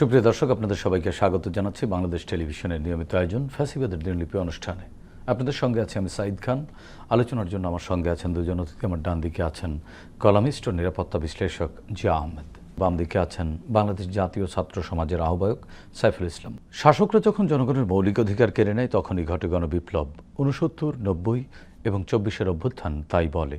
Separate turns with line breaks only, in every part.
সুপ্রিয় দর্শক, আপনাদের সবাইকে স্বাগত জানাচ্ছি বাংলাদেশ টেলিভিশনের নিয়মিত আয়োজন ফ্যাসিবাদের দিনলিপি অনুষ্ঠানে। আপনাদের সঙ্গে আছি আমি সাঈদ খান। আলোচনার জন্য আমার সঙ্গে আছেন দুজন অতিথি। আমার ডান দিকে আছেন কলামিস্ট ও নিরাপত্তা বিশ্লেষক জিয়া আহমেদ। বাম দিকে আছেন বাংলাদেশ জাতীয় ছাত্র সমাজের আহ্বায়ক সাইফুল ইসলাম। শাসকরা যখন জনগণের মৌলিক অধিকার কেড়ে নেয়, তখনই ঘটে গণবিপ্লব। উনসত্তর নব্বই এবং চব্বিশের অভ্যুত্থান তাই বলে।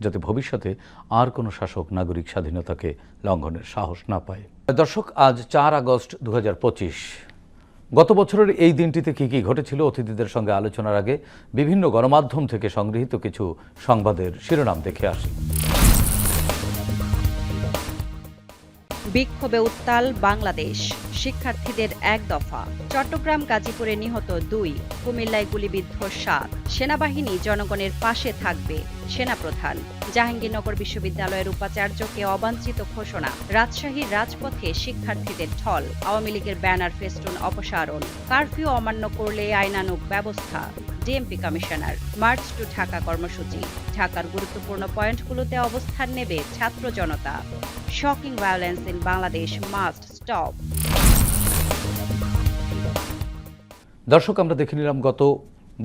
যাতে ভবিষ্যতে আর কোনো শাসক নাগরিক স্বাধীনতাকে লঙ্ঘনের সাহস না পায়। দর্শক, আজ চার আগস্ট দুই হাজার পঁচিশ। গত বছরের এই দিনটিতে কি কি ঘটেছিল অতিথিদের সঙ্গে আলোচনার আগে বিভিন্ন গণমাধ্যম থেকে সংগৃহীত কিছু সংবাদের শিরোনাম দেখে আসি।
বিক্ষোভে উত্তাল বাংলাদেশ, শিক্ষার্থীদের এক দফা। চট্টগ্রাম, গাজীপুরে নিহত দুই, কুমিল্লায় গুলিবিদ্ধ সাত। সেনাবাহিনী জনগণের পাশে থাকবে। সেনাপ্রধান। জাহাঙ্গীরনগর বিশ্ববিদ্যালয়ের উপাচার্যকে অবাঞ্ছিত ঘোষণা, রাজশাহীর রাজপথে শিক্ষার্থীদের ঢল, আওয়ামী লীগের ব্যানার ফেস্টুন অপসারণ, কারফিউ অমান্য করলে আইনানুগ ব্যবস্থা, DMP commissioner, march to Dhaka কর্মসূচি, ঢাকার গুরুত্বপূর্ণ পয়েন্টগুলোতে অবস্থান নেবে ছাত্র জনতা। Shocking violence in Bangladesh must stop.
দর্শক, আমরা দেখে নিলাম গত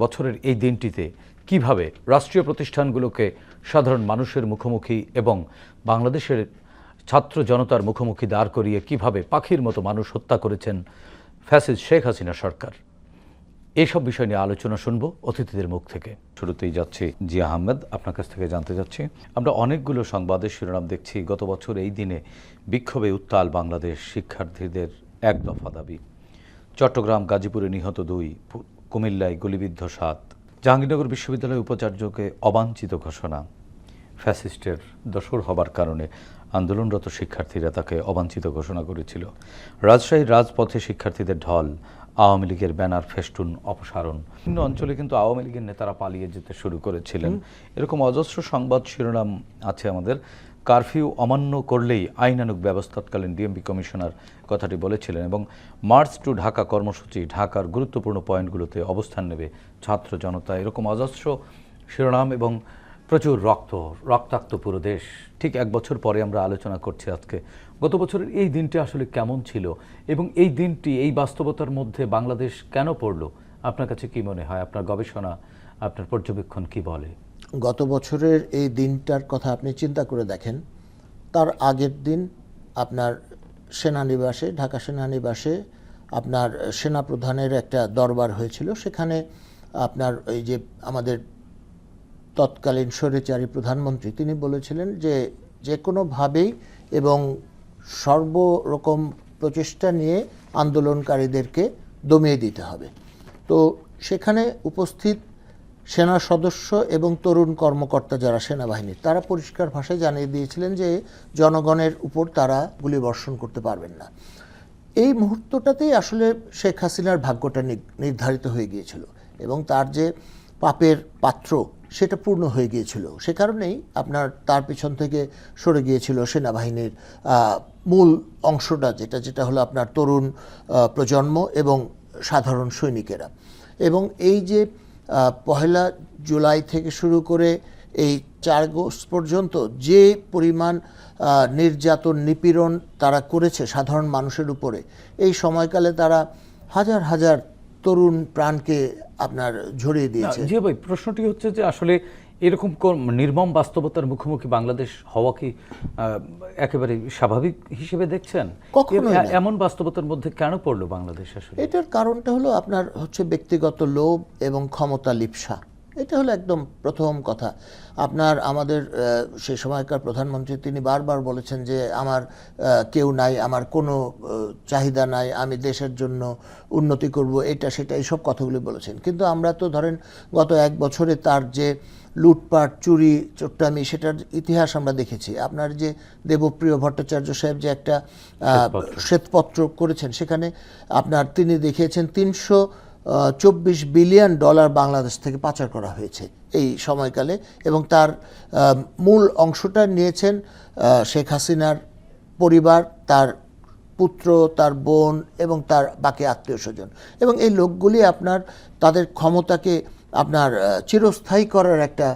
বছরের এই দিনটিতে কীভাবে রাষ্ট্রীয় প্রতিষ্ঠানগুলোকে সাধারণ মানুষের মুখোমুখি এবং বাংলাদেশের ছাত্র জনতার মুখোমুখি দাঁড় করিয়ে কীভাবে পাখির মতো মানুষ হত্যা করেছেন ফ্যাসিস শেখ হাসিনা সরকার? এইসব বিষয় নিয়ে আলোচনা শুনব অতিথিদের মুখ থেকে। শুরুতেই যাচ্ছি জিয়া আহমেদ, আপনার কাছ থেকে জানতে যাচ্ছি আমরা অনেকগুলো সংবাদের শিরোনাম দেখছি। গত বছর এই দিনে বিক্ষোভে উত্তাল বাংলাদেশ শিক্ষার্থীদের এক দফা দাবি। চট্টগ্রাম, গাজীপুরে নিহত দুই কুমিল্লায় গুলিবিদ্ধ সাত। জাহাঙ্গীরনগর বিশ্ববিদ্যালয়ের উপাচার্যকে অবাঞ্ছিত ঘোষণা। ফ্যাসিস্টের দোসর হবার কারণে আন্দোলনরত শিক্ষার্থীরা তাকে অবাঞ্ছিত ঘোষণা করেছিল। রাজশাহীর রাজপথে শিক্ষার্থীদের ঢল আওয়ামী লীগের ব্যানার ফেস্টুন অপসারণ। বিভিন্ন অঞ্চলে কিন্তু আওয়ামী লীগের নেতারা পালিয়ে যেতে শুরু করেছিলেন। এরকম অজস্র সংবাদ শিরোনাম আছে আমাদের। কারফিউ অমান্য করলেই আইনানুগ ব্যবস্থা তৎকালীন ডিএমপি কমিশনার কথাটি বলেছিলেন এবং মার্চ টু ঢাকা কর্মসূচি ঢাকার গুরুত্বপূর্ণ পয়েন্টগুলোতে অবস্থান নেবে ছাত্র জনতা। এরকম অজস্র শিরোনাম এবং প্রচুর রক্ত, রক্তাক্ত পুরো দেশ। ঠিক এক বছর পরে আমরা আলোচনা করছি আজকে। গত বছরের এই দিনটি আসলে কেমন ছিল এবং এই দিনটি, এই বাস্তবতার মধ্যে বাংলাদেশ কেন পড়ল? আপনার কাছে কি মনে হয়? আপনার গবেষণা, আপনার পর্যবেক্ষণ কি বলে?
গত বছরের এই দিনটার কথা আপনি চিন্তা করে দেখেন, তার আগের দিন আপনার সেনানিবাসে, ঢাকা সেনানিবাসে আপনার সেনাপ্রধানের একটা দরবার হয়েছিল। সেখানে আপনার এই যে আমাদের তৎকালীন স্বৈরাচারী প্রধানমন্ত্রী, তিনি বলেছিলেন যে যে কোনোভাবেই এবং সর্বরকম প্রচেষ্টা নিয়ে আন্দোলনকারীদেরকে দমিয়ে দিতে হবে। তো সেখানে উপস্থিত সেনা সদস্য এবং তরুণ কর্মকর্তা যারা সেনাবাহিনীর তারা পরিষ্কার ভাষায় জানিয়ে দিয়েছিলেন যে জনগণের উপর তারা গুলিবর্ষণ করতে পারবেন না। এই মুহূর্তটাতেই আসলে শেখ হাসিনার ভাগ্যটা নির্ধারিত হয়ে গিয়েছিল এবং তার যে পাপের পাত্র সেটা পূর্ণ হয়ে গিয়েছিল। সে কারণেই আপনার তার পিছন থেকে সরে গিয়েছিল সেনাবাহিনীর মূল অংশটা যেটা যেটা হলো আপনার তরুণ প্রজন্ম এবং সাধারণ সৈনিকেরা। এবং এই যে পহেলা জুলাই থেকে শুরু করে এই চার আগস্ট পর্যন্ত যে পরিমাণ নির্যাতন নিপীড়ন তারা করেছে সাধারণ মানুষের উপরে এই সময়কালে তারা হাজার হাজার তরুণ প্রাণকে আপনার ঝরিয়ে দিয়েছে।
জি ভাই প্রশ্নটি হচ্ছে যে আসলে এরকম নির্মম বাস্তবতার মুখোমুখি বাংলাদেশ হওয়া কি আহ, একেবারে স্বাভাবিক হিসেবে দেখছেন? এমন বাস্তবতার মধ্যে কেন পড়ল বাংলাদেশ আসলে?
এটার কারণটা হলো আপনার হচ্ছে ব্যক্তিগত লোভ এবং ক্ষমতা লিপসা। এটা হলো একদম প্রথম কথা। আপনার আমাদের সেই সময়কার প্রধানমন্ত্রী তিনি বারবার বলেছেন যে আমার কেউ নাই আমার কোনো চাহিদা নাই আমি দেশের জন্য উন্নতি করব এটা সেটা এইসব কথাগুলি বলেছেন। কিন্তু আমরা তো ধরেন গত এক বছরে তার যে লুটপাট চুরি চোট্টামি সেটার ইতিহাস আমরা দেখেছি। আপনার যে দেবপ্রিয় ভট্টাচার্য সাহেব যে একটা।
শ্বেতপত্র
করেছেন সেখানে আপনার তিনি দেখিয়েছেন তিনশো চব্বিশ বিলিয়ন ডলার বাংলাদেশ থেকে পাচার করা হয়েছে এই সময়কালে এবং তার মূল অংশটা নিয়েছেন শেখ হাসিনার পরিবার, তার পুত্র, তার বোন এবং তার বাকি আত্মীয় স্বজন। এবং এই লোকগুলি আপনার, তাদের ক্ষমতাকে আপনার চিরস্থায়ী করার একটা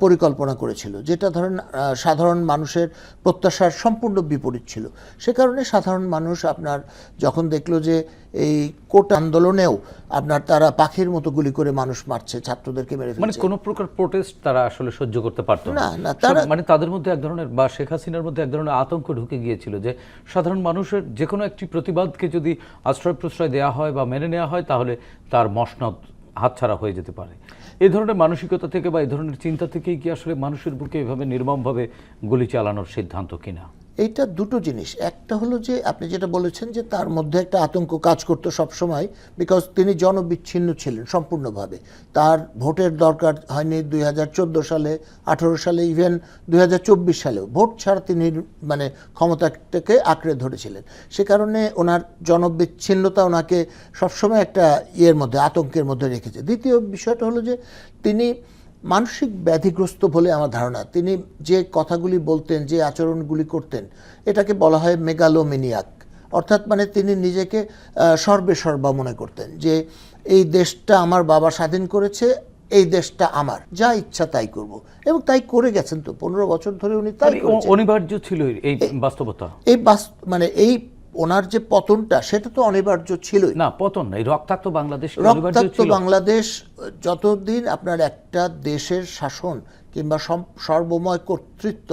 পরিকল্পনা করেছিল যেটা ধরেন সাধারণ মানুষের প্রত্যাশার সম্পূর্ণ বিপরীত ছিল। সে কারণে সাধারণ মানুষ আপনার যখন দেখল যে এই কোট আন্দোলনেও আপনার তারা পাখির মতো গুলি করে মানুষ মারছে ছাত্রদেরকে মেরে
মানে কোনো প্রকার প্রোটেস্ট তারা আসলে সহ্য করতে পারতো
না, না, তারা-
মানে তাদের মধ্যে এক ধরনের বা শেখ হাসিনার মধ্যে এক ধরনের আতঙ্ক ঢুকে গিয়েছিল যে সাধারণ মানুষের যে কোনো একটি প্রতিবাদকে যদি আশ্রয় প্রশ্রয় দেওয়া হয় বা মেনে নেওয়া হয় তাহলে তার মসনদ হাতছাড়া হয়ে যেতে পারে। এই ধরনের মানসিকতা থেকে বা এই ধরনের চিন্তা থেকেই কি আসলে মানুষের বুকে এভাবে নির্মমভাবে গুলি চালানোর সিদ্ধান্ত কিনা?
এইটা দুটো জিনিস। একটা হলো যে আপনি যেটা বলেছেন যে তার মধ্যে একটা আতঙ্ক কাজ করতো সবসময় বিকজ তিনি জনবিচ্ছিন্ন ছিলেন সম্পূর্ণভাবে। তার ভোটের দরকার হয়নি দুই হাজার চোদ্দ সালে, আঠারো সালে ইভেন দুই হাজার চব্বিশ সালেও। ভোট ছাড়া তিনি মানে ক্ষমতাটাকে আঁকড়ে ধরেছিলেন। সে কারণে ওনার জনবিচ্ছিন্নতা ওনাকে সবসময় একটা ইয়ের মধ্যে, আতঙ্কের মধ্যে রেখেছে। দ্বিতীয় বিষয়টা হলো যে তিনি মানসিক ব্যাধিগ্রস্ত বলে আমার ধারণা। তিনি যে কথাগুলি বলতেন যে আচরণগুলি করতেন এটাকে বলা হয় মেগালোমিনিয়াক। অর্থাৎ মানে তিনি নিজেকে সর্বে সর্বা মনে করতেন যে এই দেশটা আমার বাবা স্বাধীন করেছে এই দেশটা আমার। যা ইচ্ছা তাই করব। এবং তাই করে গেছেন তো। পনেরো বছর ধরে উনি তাই
মানে অনিবার্য ছিল এই বাস্তবতা।
এই বাস মানে এই ওনার যে পতনটা সেটা তো অনিবার্য ছিলই।
না পতন নাই রক্তাক্ত বাংলাদেশ
রক্তাক্ত বাংলাদেশ যতদিন আপনার একটা দেশের শাসন কিংবা সর্বময় কর্তৃত্ব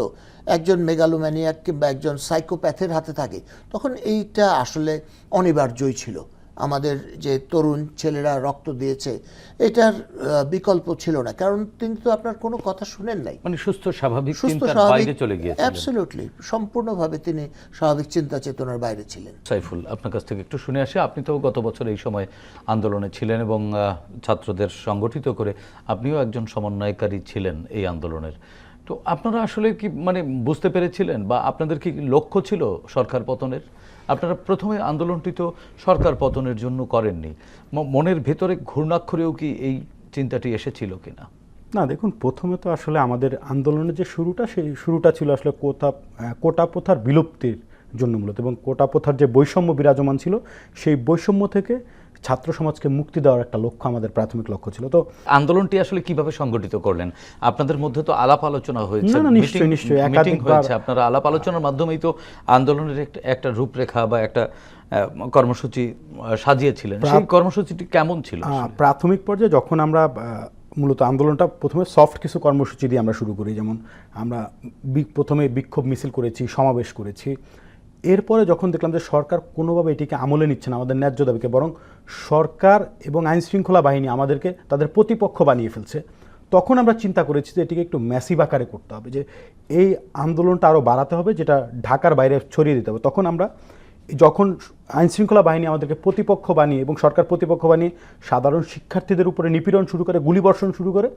একজন মেগালোম্যানিয়াক কিংবা একজন সাইকোপ্যাথের হাতে থাকে তখন এইটা আসলে অনিবার্যই ছিল। আমাদের যে তরুণ ছেলেরা রক্ত দিয়েছে এটার বিকল্প ছিল না। কারণ তিনি তো আপনার কোনো কথা শুনেন নাই।
মানে সুস্থ স্বাভাবিক
সুস্থ স্বাভাবিক
বাইরে চলে গিয়েছিলেন।
অ্যাবসলিউটলি সম্পূর্ণভাবে তিনি স্বাভাবিক চিন্তা চেতনার বাইরে ছিলেন।
সাইফুল আপনার কাছ থেকে একটু শুনে আসি। আপনি তো গত বছর এই সময় আন্দোলনে ছিলেন এবং ছাত্রদের সংগঠিত করে আপনিও একজন সমন্বয়কারী ছিলেন এই আন্দোলনের। তো আপনারা আসলে কি মানে বুঝতে পেরেছিলেন বা আপনাদের কি লক্ষ্য ছিল সরকার পতনের? আপনারা প্রথমে আন্দোলনটি তো সরকার পতনের জন্য করেননি। মনের ভেতরে ঘূর্ণাক্ষরেও কি এই চিন্তাটি এসেছিল কিনা?
না, দেখুন, প্রথমে তো আসলে আমাদের আন্দোলনের যে শুরুটা, সেই শুরুটা ছিল আসলে কোথা কোটা প্রথার বিলুপ্তির জন্য মূলত এবং কোটা প্রথার যে বৈষম্য বিরাজমান ছিল, সেই বৈষম্য থেকে ছাত্র সমাজকে মুক্তি দেওয়ার একটা লক্ষ্য আমাদের প্রাথমিক লক্ষ্য ছিল। তো
আন্দোলনটি আসলে কীভাবে সংগঠিত করলেন? আপনাদের মধ্যে তো আলাপ আলোচনা হয়েছে
না, নিশ্চয়ই, নিশ্চয়ই,
হয়েছে। আপনারা আলাপ আলোচনার মাধ্যমেই তো আন্দোলনের একটা রূপরেখা বা একটা কর্মসূচি সাজিয়েছিলেন। সেই কর্মসূচিটি কেমন ছিল
প্রাথমিক পর্যায়ে যখন আমরা মূলত আন্দোলনটা প্রথমে সফট কিছু কর্মসূচি দিয়ে আমরা শুরু করি। যেমন আমরা প্রথমে বিক্ষোভ মিছিল করেছি সমাবেশ করেছি। এরপরে যখন দেখলাম যে সরকার কোনোভাবে এটিকে আমলে নিচ্ছে না, আমাদের ন্যায্য দাবিকে, বরং সরকার এবং আইন শৃঙ্খলা বাহিনী আমাদেরকে তাদের প্রতিপক্ষ বানিয়ে ফেলছে, তখন আমরা চিন্তা করেছি যে এটিকে একটু ম্যাসিভ আকারে করতে হবে, যে এই আন্দোলনটা আরও বাড়াতে হবে, যেটা ঢাকার বাইরে ছড়িয়ে দিতে হবে। তখন আমরা যখন আইন শৃঙ্খলা বাহিনী আমাদেরকে প্রতিপক্ষ বানিয়ে এবং সরকার প্রতিপক্ষ বানিয়ে সাধারণ শিক্ষার্থীদের উপরে নিপীড়ন শুরু করে, গুলিবর্ষণ শুরু করে,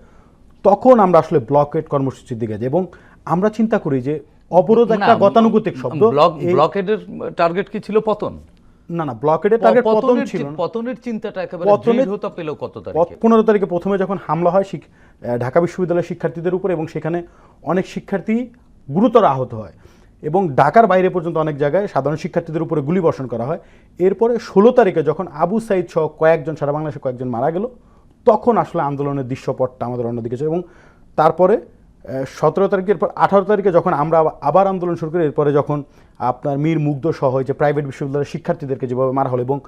তখন আমরা আসলে ব্লকেট কর্মসূচির দিকে যাই এবং আমরা চিন্তা করি যে অবরোধ একটা গতানুগতিক শব্দ।
ব্লক ব্লকেডের টার্গেট কি ছিল পতন?
না না ব্লকেটের টার্গেট পতন ছিল
পতনের চিন্তাটা একেবারে দৃঢ়তা পেল কত তারিখে?
পনেরো তারিখে প্রথমে যখন হামলা হয় ঢাকা বিশ্ববিদ্যালয়ের শিক্ষার্থীদের উপর এবং সেখানে অনেক শিক্ষার্থী গুরুতর আহত হয় এবং ঢাকার বাইরে পর্যন্ত অনেক জায়গায় সাধারণ শিক্ষার্থীদের উপরে গুলি বর্ষণ করা হয়। এরপরে ষোলো তারিখে যখন আবু সাইদ সহ কয়েকজন সারা বাংলাদেশে কয়েকজন মারা গেল তখন আসলে আন্দোলনের দৃশ্যপটটা আমাদের অন্যদিকে এবং তারপরে সতেরো তারিখের পর, আঠারো তারিখে যখন আমরা আবার- আন্দোলন শুরু করি, এরপরে যখন আপনার মীর মুগ্ধ সহ যে প্রাইভেট বিশ্ববিদ্যালয়ের শিক্ষার্থীদেরকে যেভাবে মারা হলো এবং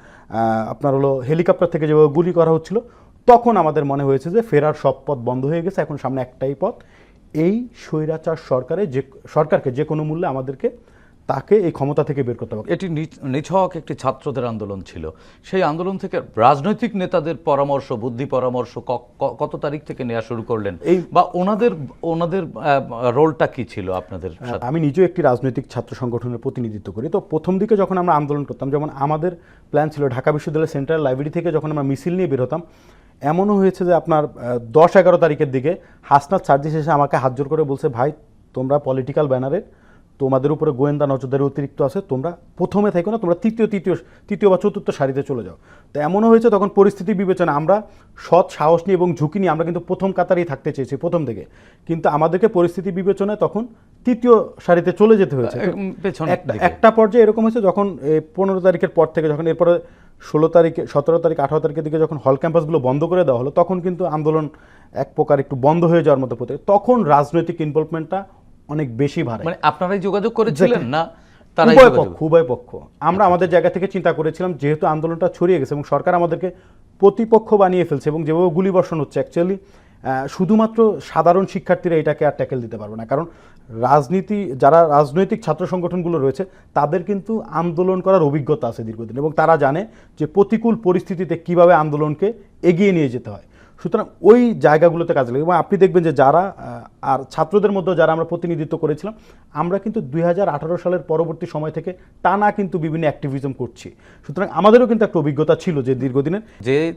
আপনার হলো হেলিকপ্টার থেকে যেভাবে গুলি করা হচ্ছিল, তখন আমাদের মনে হয়েছে যে ফেরার সব পথ বন্ধ হয়ে গেছে। এখন সামনে একটাই পথ, এই স্বৈরাচার সরকারে যে সরকারকে যে কোনো মূল্যে আমাদেরকে তাকে এই ক্ষমতা থেকে বের করতে হবে।
এটি নিছক একটি ছাত্রদের আন্দোলন ছিল। সেই আন্দোলন থেকে রাজনৈতিক নেতাদের পরামর্শ বুদ্ধি পরামর্শ কত তারিখ থেকে নেওয়া শুরু করলেন?
এই-
বা ওনাদের ওনাদের রোলটা কি ছিল আপনাদের
আমি নিজেও একটি রাজনৈতিক ছাত্র সংগঠনের প্রতিনিধিত্ব করি। তো প্রথম দিকে যখন আমরা আন্দোলন করতাম যেমন আমাদের প্ল্যান ছিল ঢাকা বিশ্ববিদ্যালয়ের সেন্ট্রাল লাইব্রেরি থেকে যখন আমরা মিছিল নিয়ে বের হতাম এমনও হয়েছে যে আপনার দশ এগারো তারিখের দিকে হাসনাত সার্জিস এসে আমাকে হাত জোর করে বলছে ভাই তোমরা পলিটিক্যাল ব্যানারে তোমাদের উপরে গোয়েন্দা নজরদারি অতিরিক্ত আছে তোমরা প্রথমে থাকো না তোমরা তৃতীয় তৃতীয় তৃতীয় বা চতুর্থ সারিতে চলে যাও। তো এমনও হয়েছে তখন পরিস্থিতি বিবেচনা আমরা সৎ সাহস নিয়ে এবং ঝুঁকি নিয়ে আমরা কিন্তু প্রথম কাতারেই থাকতে চেয়েছি প্রথম থেকে। কিন্তু আমাদেরকে পরিস্থিতি বিবেচনায় তখন তৃতীয় সারিতে চলে যেতে হয়েছে। একটা পর্যায়ে এরকম হয়েছে যখন পনেরো তারিখের পর থেকে যখন এরপরে ষোলো তারিখে সতেরো তারিখ আঠারো তারিখের দিকে যখন হল ক্যাম্পাসগুলো বন্ধ করে দেওয়া হলো তখন কিন্তু আন্দোলন এক প্রকার একটু বন্ধ হয়ে যাওয়ার মতো পথে তখন রাজনৈতিক ইনভলভমেন্টটা অনেক বেশি ভারে
মানে আপনারাই যোগাযোগ করেছিলেন না
উভয় পক্ষ উভয় পক্ষ। আমরা আমাদের জায়গা থেকে চিন্তা করেছিলাম যেহেতু আন্দোলনটা ছড়িয়ে গেছে এবং সরকার আমাদেরকে প্রতিপক্ষ বানিয়ে ফেলছে এবং যেভাবে গুলিবর্ষণ হচ্ছে অ্যাকচুয়ালি শুধুমাত্র সাধারণ শিক্ষার্থীরা এটাকে আর ট্যাকেল দিতে পারবে না। কারণ রাজনীতি যারা রাজনৈতিক ছাত্র সংগঠনগুলো রয়েছে তাদের কিন্তু আন্দোলন করার অভিজ্ঞতা আছে দীর্ঘদিন এবং তারা জানে যে প্রতিকূল পরিস্থিতিতে কীভাবে আন্দোলনকে এগিয়ে নিয়ে যেতে হয়। সুতরাং ওই জায়গাগুলোতে কাজে লাগে। এবং আপনি দেখবেন যে যারা আর ছাত্রদের মধ্যে যারা আমরা প্রতিনিধিত্ব করেছিলাম আমরা কিন্তু দুই হাজার আঠারো সালের পরবর্তী সময় থেকে টানা কিন্তু বিভিন্ন অ্যাক্টিভিজম করছি। সুতরাং আমাদেরও কিন্তু একটা অভিজ্ঞতা ছিল যে দীর্ঘদিনের।
যে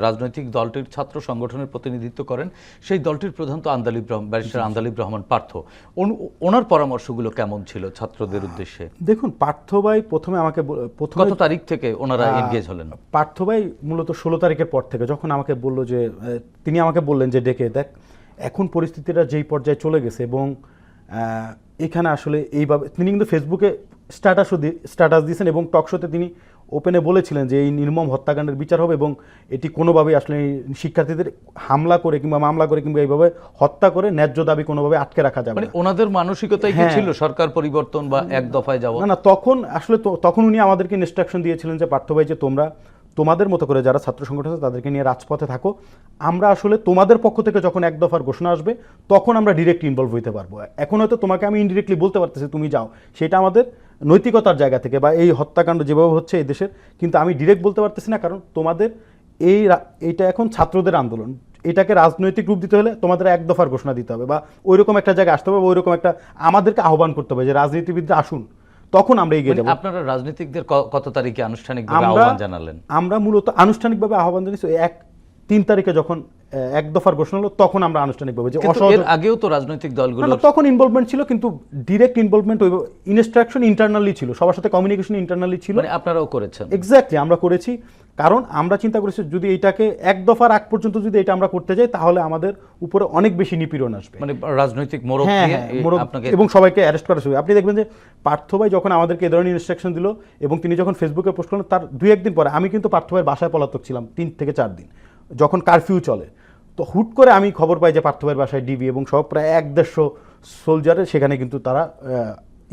রাজনৈতিক দলটির ছাত্র সংগঠনের প্রতিনিধিত্ব করেন সেই দলটির প্রধান তো আন্দালিব ব্যারিস্টার আন্দালিব রহমান পার্থ। ওন- ওনার পরামর্শগুলো কেমন ছিল ছাত্রদের উদ্দেশ্যে?
দেখুন পার্থভাই প্রথমে আমাকে প্রথমে
কত তারিখ থেকে ওনারা এনগেজ হলেন?
পার্থভাই মূলত ষোলো তারিখের পর থেকে যখন আমাকে বলল যে তিনি আমাকে বললেন যে ডেকে দেখ এখন পরিস্থিতিটা যেই পর্যায়ে চলে গেছে এবং এখানে আসলে এইভাবে তিনি কিন্তু ফেসবুকে স্ট্যাটাসও স্ট্যাটাস দিয়েছেন এবং টকশোতে তিনি ওপেনে বলেছিলেন যে এই নির্মম হত্যাকাণ্ডের বিচার হবে এবং এটি কোনোভাবেই আসলে শিক্ষার্থীদের হামলা করে কিংবা মামলা করে কিংবা এইভাবে হত্যা করে ন্যায্য দাবি কোনোভাবে আটকে রাখা যাবে
মানে ওনাদের মানসিকতাই কি
হ্যাঁ।
ছিল? সরকার পরিবর্তন বা এক দফায় যাওয়া?
না না তখন আসলে তখন উনি আমাদেরকে ইনস্ট্রাকশন দিয়েছিলেন যে পার্থ ভাই যে তোমরা তোমাদের মতো করে যারা ছাত্র সংগঠন আছে, তাদেরকে নিয়ে রাজপথে থাকো। আমরা আসলে তোমাদের পক্ষ থেকে যখন এক দফার ঘোষণা আসবে, তখন আমরা ডিরেক্ট ইনভলভ হইতে পারব। এখন হয়তো তোমাকে আমি ইনডিরেক্টলি বলতে পারতেছি, তুমি যাও। সেটা আমাদের নৈতিকতার জায়গা থেকে বা এই হত্যাকাণ্ড যেভাবে হচ্ছে এই দেশের, কিন্তু আমি ডিরেক্ট বলতে পারতেছি না, কারণ তোমাদের এই এইটা এখন ছাত্রদের আন্দোলন। এটাকে রাজনৈতিক রূপ দিতে হলে তোমাদের এক দফার ঘোষণা দিতে হবে বা ওইরকম একটা জায়গায় আসতে হবে বা ওইরকম একটা আমাদেরকে আহ্বান করতে হবে যে রাজনীতিবিদরা আসুন। তখন আমরা এগিয়ে যাব।
আপনারা রাজনীতিকদের কত তারিখে আনুষ্ঠানিকভাবে আহ্বান জানালেন?
আমরা মূলত আনুষ্ঠানিকভাবে আহ্বান জানিয়েছি এক তিন তারিখে যখন এক দফার ঘোষণা হলো তখন আমরা আনুষ্ঠানিকভাবে যে অসহযোগ
এর আগেও তো রাজনৈতিক দলগুলো
তখন ইনভলভমেন্ট ছিল কিন্তু ডিরেক্ট ইনভলভমেন্ট ওই ইনস্ট্রাকশন ইন্টারনালি ছিল। সবার সাথে কমিউনিকেশন ইন্টারনালি ছিল।
মানে আপনারাও করেছেন।
এক্স্যাক্টলি আমরা করেছি। কারণ আমরা চিন্তা করেছি যদি এটাকে এক দফার আগ পর্যন্ত যদি এটা আমরা করতে যাই তাহলে আমাদের উপরে অনেক বেশি নিপীড়ন আসবে।
মানে রাজনৈতিক মোড়ক
হ্যাঁ, হ্যাঁ, এবং সবাইকে অ্যারেস্ট করা শুরু। আপনি দেখবেন যে পার্থভাই যখন আমাদেরকে এ ধরনের ইনস্ট্রাকশন দিল এবং তিনি যখন ফেসবুকে পোস্ট করলেন তার দুই একদিন পরে আমি কিন্তু পার্থভাইয়ের বাসায় পলাতক ছিলাম তিন থেকে চার দিন যখন কারফিউ চলে। তো হুট করে আমি খবর পাই যে পার্থভাইয়ের বাসায় ডিবি এবং সব প্রায় এক দেড়শো সোলজারের সেখানে কিন্তু তারা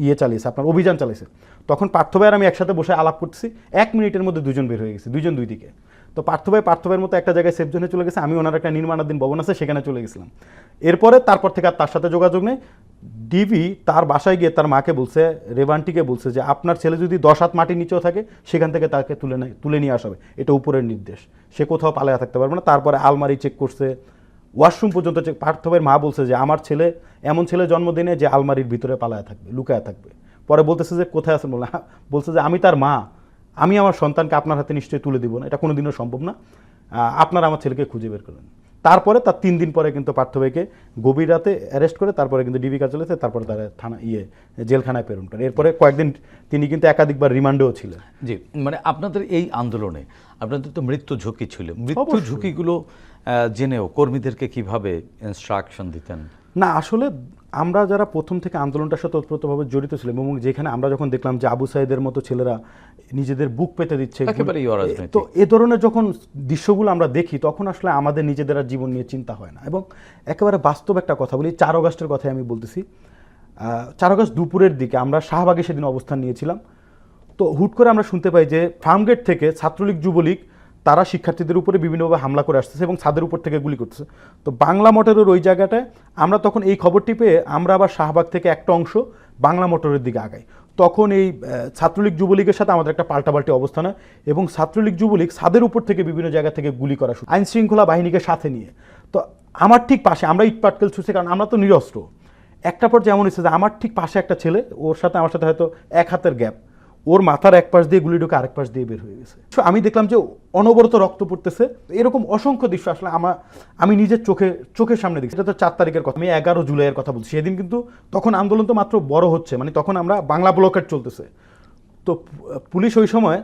ইয়ে চালিয়েছে, আপনার অভিযান চালিয়েছে। তখন পার্থভাই আর আমি একসাথে বসে আলাপ করছি এক মিনিটের মধ্যে দুজন বের হয়ে গেছে, দুজন দুই দিকে। তো পার্থভাই পার্থভাইয়ের মতো একটা জায়গায় সেফ জোনে চলে গেছে, আমি ওনার একটা নির্মাণাধীন ভবন আছে, সেখানে চলে গেছিলাম। এরপরে তারপর থেকে আর তার সাথে যোগাযোগ নেই। ডিবি তার বাসায় গিয়ে তার মাকে বলছে, রেভান্টিকে বলছে যে, আপনার ছেলে যদি দশ হাত মাটির নিচেও থাকে, সেখান থেকে তাকে তুলে তুলে নিয়ে আসা হবে। এটা উপরের নির্দেশ। সে কোথাও পালায়া থাকতে পারবে না। তারপরে আলমারি চেক করছে ওয়াশরুম পর্যন্ত চেক পার্থভাইয়ের মা বলছে যে, আমার ছেলে, এমন ছেলে জন্মদিনে যে আলমারির ভিতরে পালায়া থাকবে, লুকায়া থাকবে। পরে বলতেছে যে, কোথায় আছেন? বলে। বলছে যে, আমি তার মা। আমি আমার সন্তানকে আপনার হাতে নিশ্চয়ই তুলে দিব না। এটা কোনোদিনও সম্ভব না। আপনারা আমার ছেলেকে খুঁজে বের করেন। তারপরে তার তিন দিন পরে কিন্তু পার্থভাইকে গভীর রাতে অ্যারেস্ট করে তারপরে কিন্তু ডিবি কার্যালয়তে তারপরে তারা থানা ইয়ে জেলখানায় প্রেরণ করে। এরপরে কয়েকদিন তিনি কিন্তু একাধিকবার রিমান্ডেও ছিলেন।
জি মানে আপনাদের এই আন্দোলনে আপনাদের তো মৃত্যু ঝুঁকি ছিল। মৃত্যু ঝুঁকিগুলো জেনেও কর্মীদেরকে কীভাবে ইনস্ট্রাকশন দিতেন?
না আসলে আমরা যারা প্রথম থেকে আন্দোলনটার সাথে ওতপ্রোতভাবে জড়িত ছিলাম এবং যেখানে আমরা যখন দেখলাম যে আবু সাইদের মতো ছেলেরা নিজেদের বুক পেতে দিচ্ছে তো এ ধরনের যখন দৃশ্যগুলো আমরা দেখি তখন আসলে আমাদের নিজেদের আর জীবন নিয়ে চিন্তা হয় না। এবং একেবারে বাস্তব একটা কথা বলি চার অগাস্টের কথাই আমি বলতেছি। চার অগাস্ট দুপুরের দিকে আমরা শাহবাগে সেদিন অবস্থান নিয়েছিলাম। তো হুট করে আমরা শুনতে পাই যে ফার্মগেট থেকে ছাত্রলীগ যুবলীগ তারা শিক্ষার্থীদের উপরে বিভিন্নভাবে হামলা করে আসতেছে এবং ছাদের উপর থেকে গুলি করতেছে। তো বাংলা মোটরের ওই জায়গাটায় আমরা তখন এই খবরটি পেয়ে আমরা আবার শাহবাগ থেকে একটা অংশ বাংলা মোটরের দিকে আগাই। তখন এই ছাত্রলীগ যুবলীগের সাথে আমাদের একটা পাল্টাপাল্টি অবস্থান হয় এবং ছাত্রলীগ যুবলীগ ছাদের উপর থেকে বিভিন্ন জায়গা থেকে গুলি করা শুরু আইন শৃঙ্খলা বাহিনীকে সাথে নিয়ে। তো আমার ঠিক পাশে, আমরা ইট পাটকেল ছুটছি কারণ আমরা তো নিরস্ত্র। একটা পর যেমন হচ্ছে যে আমার ঠিক পাশে একটা ছেলে, ওর সাথে, আমার সাথে হয়তো এক হাতের গ্যাপ। ওর মাথার এক পাশ দিয়ে গুলি ঢুকে আরেক পাশ দিয়ে বের হয়ে গেছে। আমি দেখলাম যে অনবরত রক্ত পড়তেছে। এরকম অসংখ্য দৃশ্য আসলে আমার আমি নিজের চোখে, চোখের সামনে দেখছি এটা তো চার তারিখের কথা। আমি এগারো জুলাইয়ের কথা বলছি। সেদিন কিন্তু তখন আন্দোলন তো মাত্র বড় হচ্ছে। মানে তখন আমরা বাংলা ব্লকেট চলতেছে। তো পুলিশ ওই সময়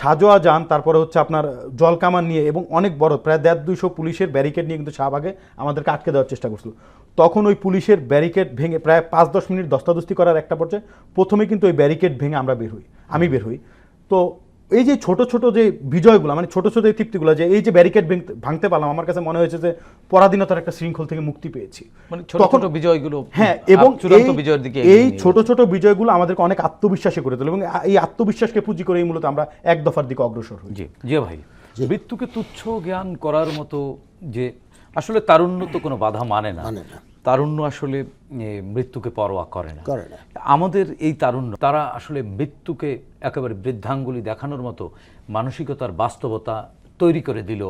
সাজোয়া যান, তারপরে হচ্ছে আপনার জলকামান নিয়ে এবং অনেক বড়, প্রায় দেড় দুইশো পুলিশের ব্যারিকেড নিয়ে কিন্তু শাহবাগে আমাদেরকে আটকে দেওয়ার চেষ্টা করছিল। তখন ওই পুলিশের ব্যারিকেড ভেঙে প্রায় পাঁচ দশ মিনিট দস্তাদস্তি করার একটা পর্যায়ে প্রথমে কিন্তু ওই ব্যারিকেড ভেঙে আমরা বের হই, আমি বের হই। তো এই যে ছোট ছোট যে বিজয়গুলো মানে ছোট ছোট এই তৃপ্তিগুলো যে এই যে ব্যারিকেড ভাঙতে পারলাম আমার কাছে মনে হয়েছে যে পরাধীনতার একটা শৃঙ্খল থেকে মুক্তি পেয়েছি।
মানে ছোট ছোট বিজয়গুলো
হ্যাঁ এবং
চূড়ান্ত বিজয়ের দিকে
এই ছোট ছোট বিজয়গুলো আমাদেরকে অনেক আত্মবিশ্বাসী করে তোলে এবং এই আত্মবিশ্বাসকে পুঁজি করে মূলত আমরা এক দফার দিকে অগ্রসর হই।
জি জি ভাই। মৃত্যুকে তুচ্ছ জ্ঞান করার মতো যে আসলে তারুণ্য তো কোনো বাধা মানে না।
মানে না।
তারুণ্য আসলে মৃত্যুকে পরোয়া করে না।
করে না।
আমাদের এই তারুণ্য তারা আসলে মৃত্যুকে একেবারে বৃদ্ধাঙ্গুলি দেখানোর মতো মানসিকতার বাস্তবতা তৈরি করে দিল।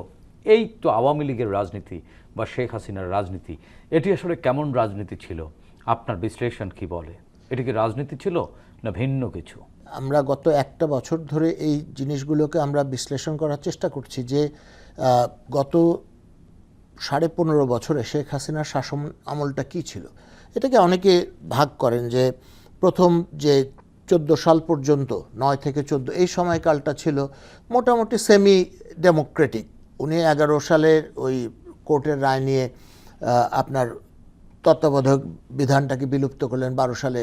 এই তো আওয়ামী লীগের রাজনীতি বা শেখ হাসিনার রাজনীতি এটি আসলে কেমন রাজনীতি ছিল? আপনার বিশ্লেষণ কি বলে? এটি কি রাজনীতি ছিল না ভিন্ন কিছু?
আমরা গত একটা বছর ধরে এই জিনিসগুলোকে আমরা বিশ্লেষণ করার চেষ্টা করছি যে গত সাড়ে পনেরো বছরে শেখ হাসিনার শাসন আমলটা কি ছিল? এটাকে অনেকে ভাগ করেন যে প্রথম যে চোদ্দ সাল পর্যন্ত, নয় থেকে চোদ্দ, এই সময়কালটা ছিল মোটামুটি সেমি ডেমোক্রেটিক উনি এগারো সালের ওই কোর্টের রায় নিয়ে আপনার তত্ত্বাবধায়ক বিধানটাকে বিলুপ্ত করলেন, বারো সালে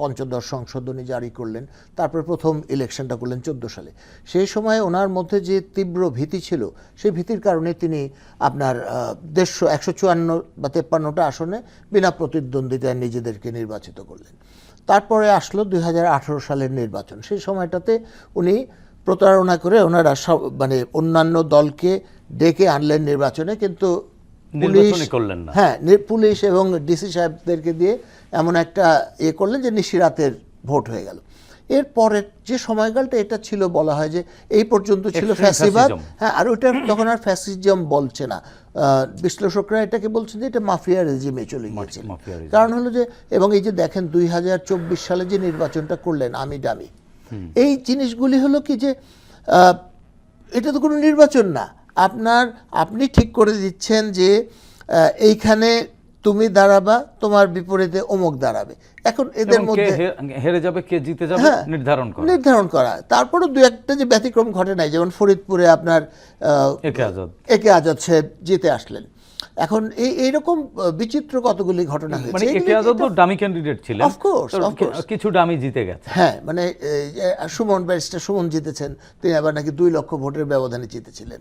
পঞ্চদশ সংশোধনী জারি করলেন, তারপর প্রথম ইলেকশনটা করলেন চোদ্দ সালে। সেই সময় ওনার মধ্যে যে তীব্র ভীতি ছিল, সেই ভীতির কারণে তিনি আপনার দেড়শো, একশো চুয়ান্ন বা তেপ্পান্নটা আসনে বিনা প্রতিদ্বন্দ্বিতায় নিজেদেরকে নির্বাচিত করলেন। তারপরে আসলো দুই হাজার আঠেরো সালের নির্বাচন। সেই সময়টাতে উনি প্রতারণা করে ওনারা মানে অন্যান্য দলকে ডেকে আনলেন নির্বাচনে, কিন্তু
নির্বাচনই করলেন না।
হ্যাঁ পুলিশ এবং ডিসি সাহেবদেরকে দিয়ে এমন একটা ইয়ে করলেন যে নিশিরাতের ভোট হয়ে গেল। এরপরে যে সময়কালটা এটা ছিল বলা হয় যে এই পর্যন্ত ছিল ফ্যাসিবাদ। হ্যাঁ আর ওইটা তখন আর ফ্যাসিজম বলছে না। বিশ্লেষকরা এটাকে বলছেন যে এটা মাফিয়া রেজিমে চলে গিয়েছে।
মাফিয়া
কারণ হলো যে এবং এই যে দেখেন দুই হাজার চব্বিশ সালে যে নির্বাচনটা করলেন আমি ডামি এই জিনিসগুলি হলো কি যে আহ, এটা তো কোনো নির্বাচন না। আপনার আপনি ঠিক করে দিচ্ছেন যে এইখানে তুমি দাঁড়াবা তোমার বিপরীতে অমুক দাঁড়াবে। এখন এদের মধ্যে
হেরে যাবে কে জিতে যাবে
হ্যাঁ,
নির্ধারণ করা।
নির্ধারণ করা। তারপরও দু একটা যে ব্যতিক্রম ঘটে নাই যেমন ফরিদপুরে আপনার
একে আজাদ।
একে আজাদ সাহেব জিতে আসলেন। এখন এই এইরকম বিচিত্র কতগুলি ঘটনা
মানে
হয়েছে
একে আজাদ তো ডামি ক্যান্ডিডেট ছিলেন।
Of course.
কিছু ডামি জিতে গেছে।
হ্যাঁ মানে সুমন ব্যারিস্টার সুমন জিতেছেন তিনি আবার নাকি দুই লক্ষ ভোটের ব্যবধানে জিতেছিলেন।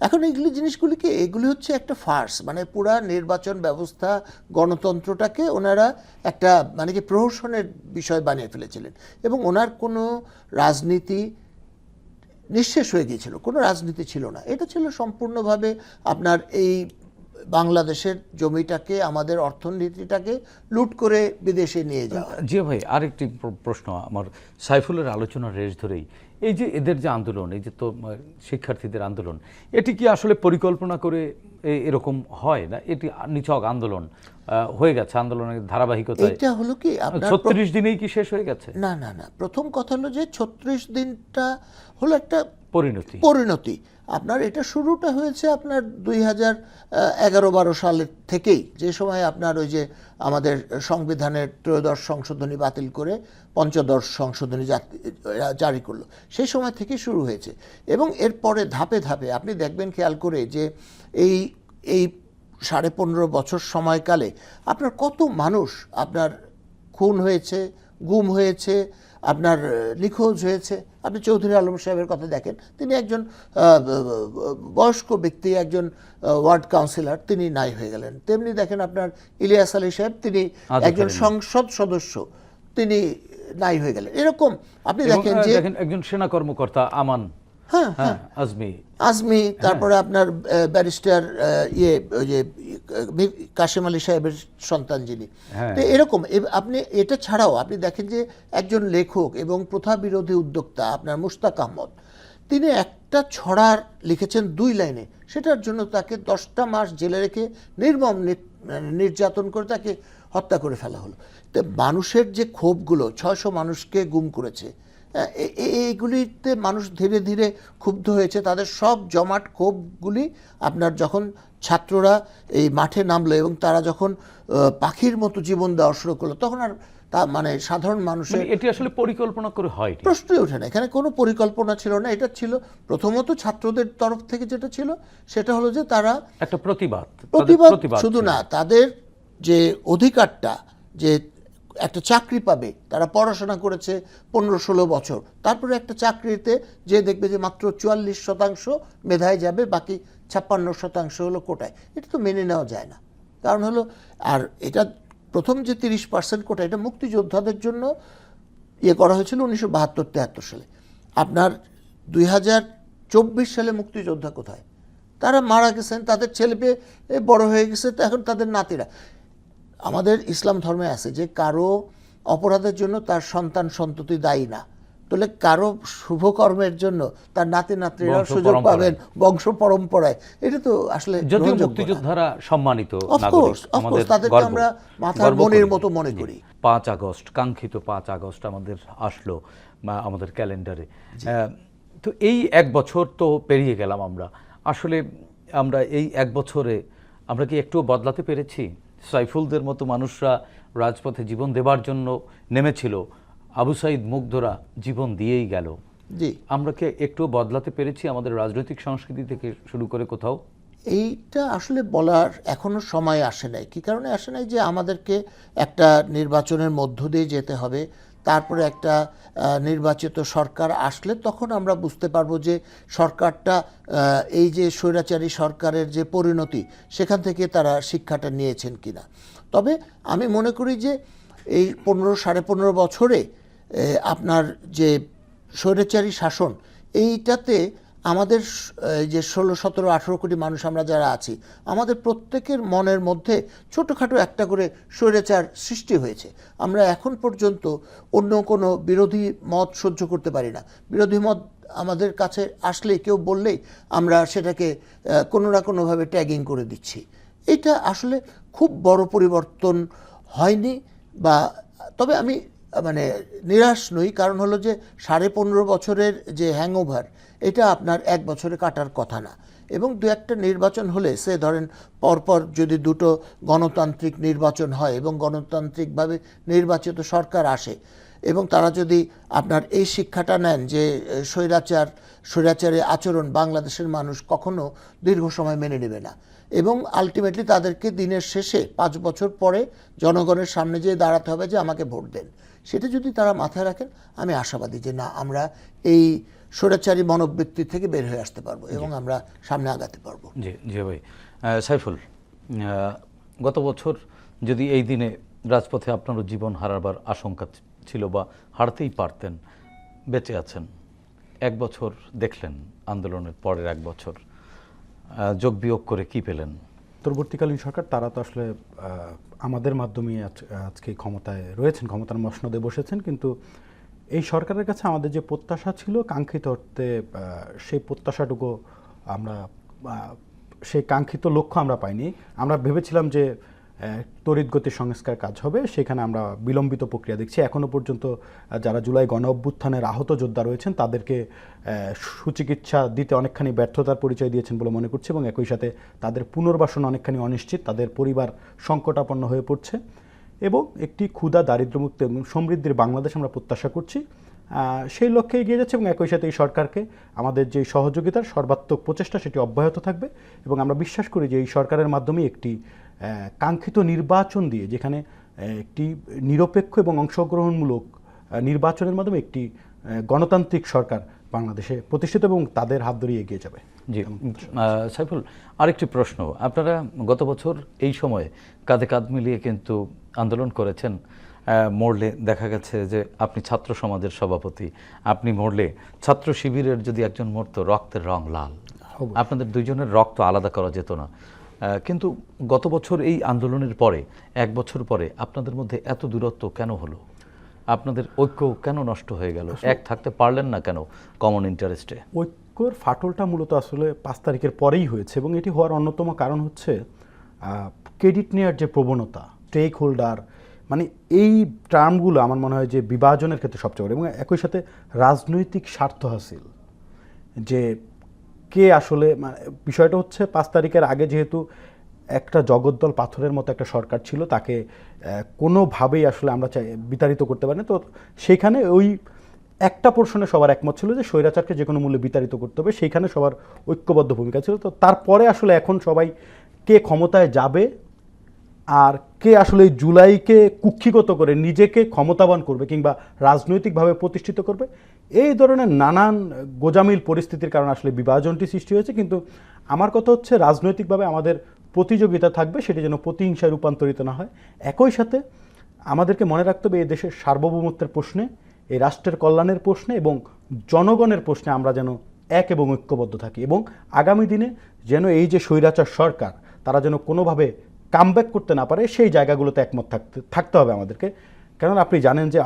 এখন এইগুলি জিনিসগুলি কি? এগুলি হচ্ছে একটা ফার্স মানে পুরা নির্বাচন ব্যবস্থা গণতন্ত্রটাকে ওনারা একটা মানে কি, প্রহসনের বিষয় বানিয়ে ফেলেছিলেন। এবং ওনার কোনো রাজনীতি নিঃশেষ হয়ে গিয়েছিল, কোনো রাজনীতি ছিল না। এটা ছিল সম্পূর্ণভাবে আপনার এই বাংলাদেশের জমিটাকে, আমাদের অর্থনীতিটাকে লুট করে বিদেশে নিয়ে যাওয়া।
জি ভাই, আরেকটি প্র- প্রশ্ন আমার। সাইফুলের আলোচনার রেশ ধরেই এই যে এদের যে আন্দোলন এই যে তো শিক্ষার্থীদের আন্দোলন এটি কি আসলে পরিকল্পনা করে এরকম হয় না? এটি নিছক আন্দোলন হয়ে গেছে আন্দোলনের ধারাবাহিকতা
এটা হলো কি
ছত্রিশ দিনেই কি শেষ হয়ে গেছে?
না না না প্রথম কথা হলো যে ছত্রিশ দিনটা হলো একটা
পরিণতি।
পরিণতি। আপনার এটা শুরুটা হয়েছে আপনার দুই হাজার এগারো বারো সালের থেকেই। যে সময় আপনার ওই যে আমাদের সংবিধানের ত্রয়োদশ সংশোধনী বাতিল করে পঞ্চদশ সংশোধনী জারি করল, সেই সময় থেকে শুরু হয়েছে। এবং এরপরে ধাপে ধাপে আপনি দেখবেন খেয়াল করে যে এই এই সাড়ে পনেরো বছর সময়কালে আপনার কত মানুষ আপনার খুন হয়েছে গুম হয়েছে আপনার নিখোঁজ হয়েছে। আপনি চৌধুরী আলম সাহেবের কথা দেখেন তিনি একজন বয়স্ক ব্যক্তি একজন ওয়ার্ড কাউন্সিলর তিনি নাই হয়ে গেলেন। তেমনি দেখেন আপনার ইলিয়াস আলী সাহেব তিনি একজন সংসদ সদস্য তিনি নাই হয়ে গেলেন। এরকম আপনি দেখেন যে
একজন সেনা কর্মকর্তা আমান।
হ্যাঁ
হ্যাঁ আজমি।
আজমি তারপরে আপনার ব্যারিস্টার ইয়ে ওই যে কাশেম আলী সাহেবের সন্তান যিনি।
হ্যাঁ।
তো এরকম আপনি এটা ছাড়াও আপনি দেখেন যে একজন লেখক এবং প্রথা বিরোধী উদ্যোক্তা আপনার মুস্তাক আহমদ তিনি একটা ছড়ার লিখেছেন দুই লাইনে। সেটার জন্য তাকে দশটা মাস জেলে রেখে নির্মম মানে নির্যাতন করে তাকে হত্যা করে ফেলা হলো। তো মানুষের যে ক্ষোভগুলো ছয়শো মানুষকে গুম করেছে হ্যাঁ, এইগুলিতে মানুষ ধীরে ধীরে ক্ষুব্ধ হয়েছে। তাদের সব জমাট ক্ষোভগুলি আপনার যখন ছাত্ররা এই মাঠে নামলো এবং তারা যখন পাখির মতো জীবন দেওয়া শুরু করল তখন আর তা মানে সাধারণ মানুষের
মানে এটি আসলে পরিকল্পনা করে হয়
প্রশ্নই ওঠে না। এখানে কোনো পরিকল্পনা ছিল না। এটা ছিল প্রথমত ছাত্রদের তরফ থেকে যেটা ছিল সেটা হলো যে তারা
একটা প্রতিবাদ
প্রতিবাদ শুধু না তাদের যে অধিকারটা যে একটা চাকরি পাবে, তারা পড়াশোনা করেছে পনেরো ষোলো বছর। তারপরে একটা চাকরিতে যে দেখবে যে মাত্র চুয়াল্লিশ শতাংশ মেধায় যাবে, বাকি ছাপ্পান্ন শতাংশ হলো কোটায়। এটা তো মেনে নেওয়া যায় না। কারণ হলো, আর এটা প্রথম যে তিরিশ পার্সেন্ট কোটা, এটা মুক্তিযোদ্ধাদের জন্য ইয়ে করা হয়েছিল উনিশশো বাহাত্তর তেহাত্তর সালে। আপনার দুই হাজার চব্বিশ সালে মুক্তিযোদ্ধা কোথায়? তারা মারা গেছেন, তাদের ছেলে পেয়ে বড় হয়ে গেছে, তো এখন তাদের নাতিরা। আমাদের ইসলাম ধর্মে আছে যে কারও অপরাধের জন্য তার সন্তান সন্ততি দায়ী না। তাহলে কারও শুভ কর্মের জন্য তার নাতি নাতনিরা সুযোগ পাবেন বংশ পরম্পরায়। এটা তো আসলে
যদিও মুক্তিযোদ্ধারা সম্মানিত
তাদেরকে আমরা মাথার
করি।
মতো মনে করি।
পাঁচ আগস্ট কাঙ্ক্ষিত পাঁচ আগস্ট আমাদের আসলো আমাদের ক্যালেন্ডারে। তো এই এক বছর তো পেরিয়ে গেলাম আমরা। আসলে আমরা এই এক বছরে আমরা কি একটু বদলাতে পেরেছি? সাইফুলদের মতো মানুষরা রাজপথে জীবন দেবার জন্য নেমেছিল। আবু সাইদ মুগ্ধরা জীবন দিয়েই গেল।
জি।
আমরা কি একটু বদলাতে পেরেছি আমাদের রাজনৈতিক সংস্কৃতি থেকে শুরু করে কোথাও?
এইটা আসলে বলার এখনও সময় আসে নাই। কী কারণে আসে নাই? যে আমাদেরকে একটা নির্বাচনের মধ্য দিয়ে যেতে হবে তারপরে একটা নির্বাচিত সরকার আসলে তখন আমরা বুঝতে পারব যে সরকারটা এই যে স্বৈরাচারী সরকারের যে পরিণতি, সেখান থেকে তারা শিক্ষাটা নিয়েছেন কিনা। তবে আমি মনে করি যে এই পনেরো, সাড়ে পনেরো বছরে আপনার যে স্বৈরাচারী শাসন, এইটাতে আমাদের এই যে ষোলো, সতেরো, আঠেরো কোটি মানুষ আমরা যারা আছি, আমাদের প্রত্যেকের মনের মধ্যে ছোটোখাটো একটা করে স্বৈরাচার সৃষ্টি হয়েছে। আমরা এখন পর্যন্ত অন্য কোনো বিরোধী মত সহ্য করতে পারি না। বিরোধী মত আমাদের কাছে আসলে কেউ বললেই আমরা সেটাকে কোনো না কোনোভাবে ট্যাগিং করে দিচ্ছি। এটা আসলে খুব বড় পরিবর্তন হয়নি বা, তবে আমি মানে নিরাশ নই, কারণ হলো যে সাড়ে পনেরো বছরের যে হ্যাংওভার, এটা আপনার এক বছরে কাটার কথা না। এবং দু একটা নির্বাচন হলে, সে ধরেন পরপর যদি দুটো গণতান্ত্রিক নির্বাচন হয় এবং গণতান্ত্রিকভাবে নির্বাচিত সরকার আসে, এবং তারা যদি আপনার এই শিক্ষাটা নেন যে স্বৈরাচার স্বৈরাচারের আচরণ বাংলাদেশের মানুষ কখনো দীর্ঘ সময় মেনে নেবে না। এবং আলটিমেটলি তাদেরকে দিনের শেষে পাঁচ বছর পরে জনগণের সামনে যেয়ে দাঁড়াতে হবে যে, আমাকে ভোট দেন। সেটা যদি তারা মাথায় রাখেন আমি আশাবাদী যে না আমরা এই স্বৈরাচারী মনোবৃত্তি থেকে বের হয়ে আসতে পারব এবং আমরা সামনে আগাতে পারব।
জি জি ভাই। সাইফুল গত বছর যদি এই দিনে রাজপথে আপনারও জীবন হারাবার আশঙ্কা ছিল বা হারতেই পারতেন বেঁচে আছেন এক বছর দেখলেন আন্দোলনের পরের এক বছর যোগ বিয়োগ করে কি পেলেন?
পরবর্তীকালীন সরকার, তারা তো আসলে আমাদের মাধ্যমে আজ- আজকে ক্ষমতায় রয়েছেন, ক্ষমতার মসনদে বসেছেন, কিন্তু এই সরকারের কাছে আমাদের যে প্রত্যাশা ছিল, কাঙ্ক্ষিত অর্থে সেই প্রত্যাশাটুকু আমরা সেই কাঙ্ক্ষিত লক্ষ্য আমরা পাইনি। আমরা ভেবেছিলাম যে আহ, তড়িৎ গতির সংস্কার কাজ হবে। সেখানে আমরা বিলম্বিত প্রক্রিয়া দেখছি। এখনও পর্যন্ত যারা জুলাই গণ অভ্যুত্থানের আহত যোদ্ধা রয়েছেন তাদেরকে সুচিকিৎসা দিতে অনেকখানি ব্যর্থতার পরিচয় দিয়েছেন বলে মনে করছি এবং একই সাথে তাদের পুনর্বাসন অনেকখানি অনিশ্চিত। তাদের পরিবার সংকটাপন্ন হয়ে পড়ছে এবং একটি ক্ষুধা দারিদ্র্যমুক্ত এবং সমৃদ্ধির বাংলাদেশ আমরা প্রত্যাশা করছি। সেই লক্ষ্যে এগিয়ে যাচ্ছে এবং একই সাথে এই সরকারকে আমাদের যে সহযোগিতার সর্বাত্মক প্রচেষ্টা সেটি অব্যাহত থাকবে এবং আমরা বিশ্বাস করি যে এই সরকারের মাধ্যমে একটি কাঙ্ক্ষিত নির্বাচন দিয়ে যেখানে একটি নিরপেক্ষ এবং অংশগ্রহণমূলক নির্বাচনের মাধ্যমে একটি গণতান্ত্রিক সরকার বাংলাদেশে প্রতিষ্ঠিত এবং তাদের হাত ধরিয়ে এগিয়ে যাবে।
জি সাইফুল আরেকটি প্রশ্ন। আপনারা গত বছর এই সময়ে কাঁধে কাঁধ মিলিয়ে কিন্তু আন্দোলন করেছেন। মরলে দেখা গেছে যে আপনি ছাত্র সমাজের সভাপতি আপনি মরলে ছাত্র শিবিরের যদি একজন মরতো রক্তের রং লাল। আপনাদের দুইজনের রক্ত আলাদা করা যেত না। কিন্তু গত বছর এই আন্দোলনের পরে এক বছর পরে আপনাদের মধ্যে এত দূরত্ব কেন হলো? আপনাদের ঐক্য কেন নষ্ট হয়ে গেল? এক থাকতে পারলেন না কেন কমন ইন্টারেস্টে
ঐক্যর ফাটলটা মূলত আসলে পাঁচ তারিখের পরেই হয়েছে এবং এটি হওয়ার অন্যতম কারণ হচ্ছে ক্রেডিট নেওয়ার যে প্রবণতা স্টেক হোল্ডার মানে এই টার্মগুলো আমার মনে হয় যে বিভাজনের ক্ষেত্রে সবচেয়ে বড় এবং একই সাথে রাজনৈতিক স্বার্থ হাসিল যে কে আসলে মানে বিষয়টা হচ্ছে পাঁচ তারিখের আগে যেহেতু একটা জগদ্দল পাথরের মতো একটা সরকার ছিল, তাকে কোনোভাবেই আসলে আমরা চাই, বিতাড়িত করতে পারি না তো সেইখানে ওই একটা পোর্শনে সবার একমত ছিল যে স্বৈরাচারকে যে কোনো মূল্যে বিতাড়িত করতে হবে, সেইখানে সবার ঐক্যবদ্ধ ভূমিকা ছিল। তো তারপরে আসলে এখন সবাই কে ক্ষমতায় যাবে আর কে আসলে জুলাইকে কুক্ষিগত করে নিজেকে ক্ষমতাবান করবে কিংবা রাজনৈতিকভাবে প্রতিষ্ঠিত করবে এই ধরনের নানান গোজামিল পরিস্থিতির কারণে আসলে বিভাজনটি সৃষ্টি হয়েছে, কিন্তু আমার কথা হচ্ছে রাজনৈতিকভাবে আমাদের প্রতিযোগিতা থাকবে, সেটি যেন প্রতিহিংসায় রূপান্তরিত না হয়। একই সাথে আমাদেরকে মনে রাখতে হবে, এই দেশের সার্বভৌমত্বের প্রশ্নে, এই রাষ্ট্রের কল্যাণের প্রশ্নে এবং জনগণের প্রশ্নে আমরা যেন এক এবং ঐক্যবদ্ধ থাকি এবং আগামী দিনে যেন এই যে স্বৈরাচার সরকার, তারা যেন কোনোভাবে কামব্যাক করতে না পারে, সেই জায়গাগুলোতে একমত থাকতে থাকতে হবে আমাদেরকে। কেননা আপনি জানেন যে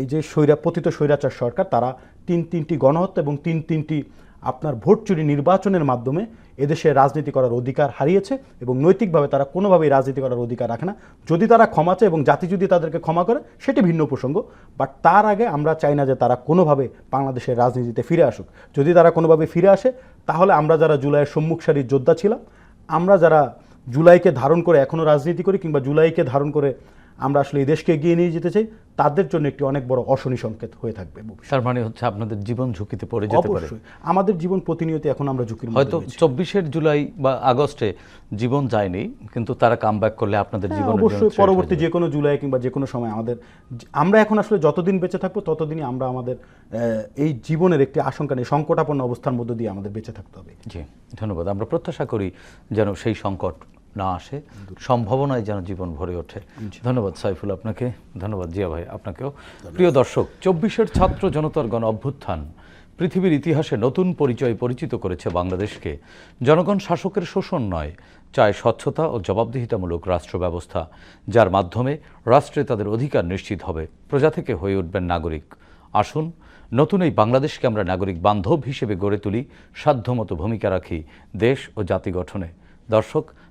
এই যে স্বৈরা, পতিত স্বৈরাচার সরকার, তারা তিন তিনটি গণহত্যা এবং তিন তিনটি আপনার ভোট চুরি নির্বাচনের মাধ্যমে এদেশে রাজনীতি করার অধিকার হারিয়েছে এবং নৈতিকভাবে তারা কোনোভাবেই রাজনীতি করার অধিকার রাখে না। যদি তারা ক্ষমা চায় এবং জাতি যদি তাদেরকে ক্ষমা করে, সেটি ভিন্ন প্রসঙ্গ। বাট তার আগে আমরা চাই না যে তারা কোনোভাবে বাংলাদেশের রাজনীতিতে ফিরে আসুক। যদি তারা কোনোভাবে ফিরে আসে, তাহলে আমরা যারা জুলাইয়ের সম্মুখ সারির যোদ্ধা ছিলাম, আমরা যারা জুলাইকে ধারণ করে এখনও রাজনীতি করি কিংবা জুলাইকে ধারণ করে আমরা আসলে এই দেশকে এগিয়ে নিয়ে যেতে চাই তাদের জন্য একটি অনেক বড় অশনি সংকেত হয়ে থাকবে।
তার মানে হচ্ছে আপনাদের জীবন ঝুঁকিতে পড়ে যেতে পারে।
আমাদের জীবন প্রতিনিয়ত এখন আমরা ঝুঁকির মধ্যে
হয়তো। চব্বিশের জুলাই বা আগস্টে জীবন যায়নি কিন্তু তারা কাম করলে আপনাদের
হ্যাঁ,
জীবন
অবশ্যই পরবর্তী যে কোনো জুলাই কিংবা যে কোনো সময় আমাদের আমরা এখন আসলে যতদিন বেঁচে থাকব ততদিনই আমরা আমাদের এই জীবনের একটি আশঙ্কা নেই সংকটাপন্ন অবস্থার মধ্য দিয়ে আমাদের বেঁচে থাকতে হবে।
জি ধন্যবাদ। আমরা প্রত্যাশা করি যেন সেই সংকট না আসে সম্ভাবনায় যেন জীবন ভরে ওঠে। ধন্যবাদ সাইফুল আপনাকে ধন্যবাদ জিয়া ভাই আপনাকেও। প্রিয় দর্শক চব্বিশের ছাত্র জনতার গণ অভ্যুত্থান পৃথিবীর ইতিহাসে নতুন পরিচয় পরিচিত করেছে বাংলাদেশকে। জনগণ শাসকের শোষণ নয় চায় স্বচ্ছতা ও জবাবদিহিতামূলক রাষ্ট্র ব্যবস্থা যার মাধ্যমে রাষ্ট্রে তাদের অধিকার নিশ্চিত হবে। প্রজা থেকে হয়ে উঠবেন নাগরিক। আসুন নতুন এই বাংলাদেশকে আমরা নাগরিক বান্ধব হিসেবে গড়ে তুলি সাধ্যমতো ভূমিকা রাখি দেশ ও জাতি গঠনে। দর্শক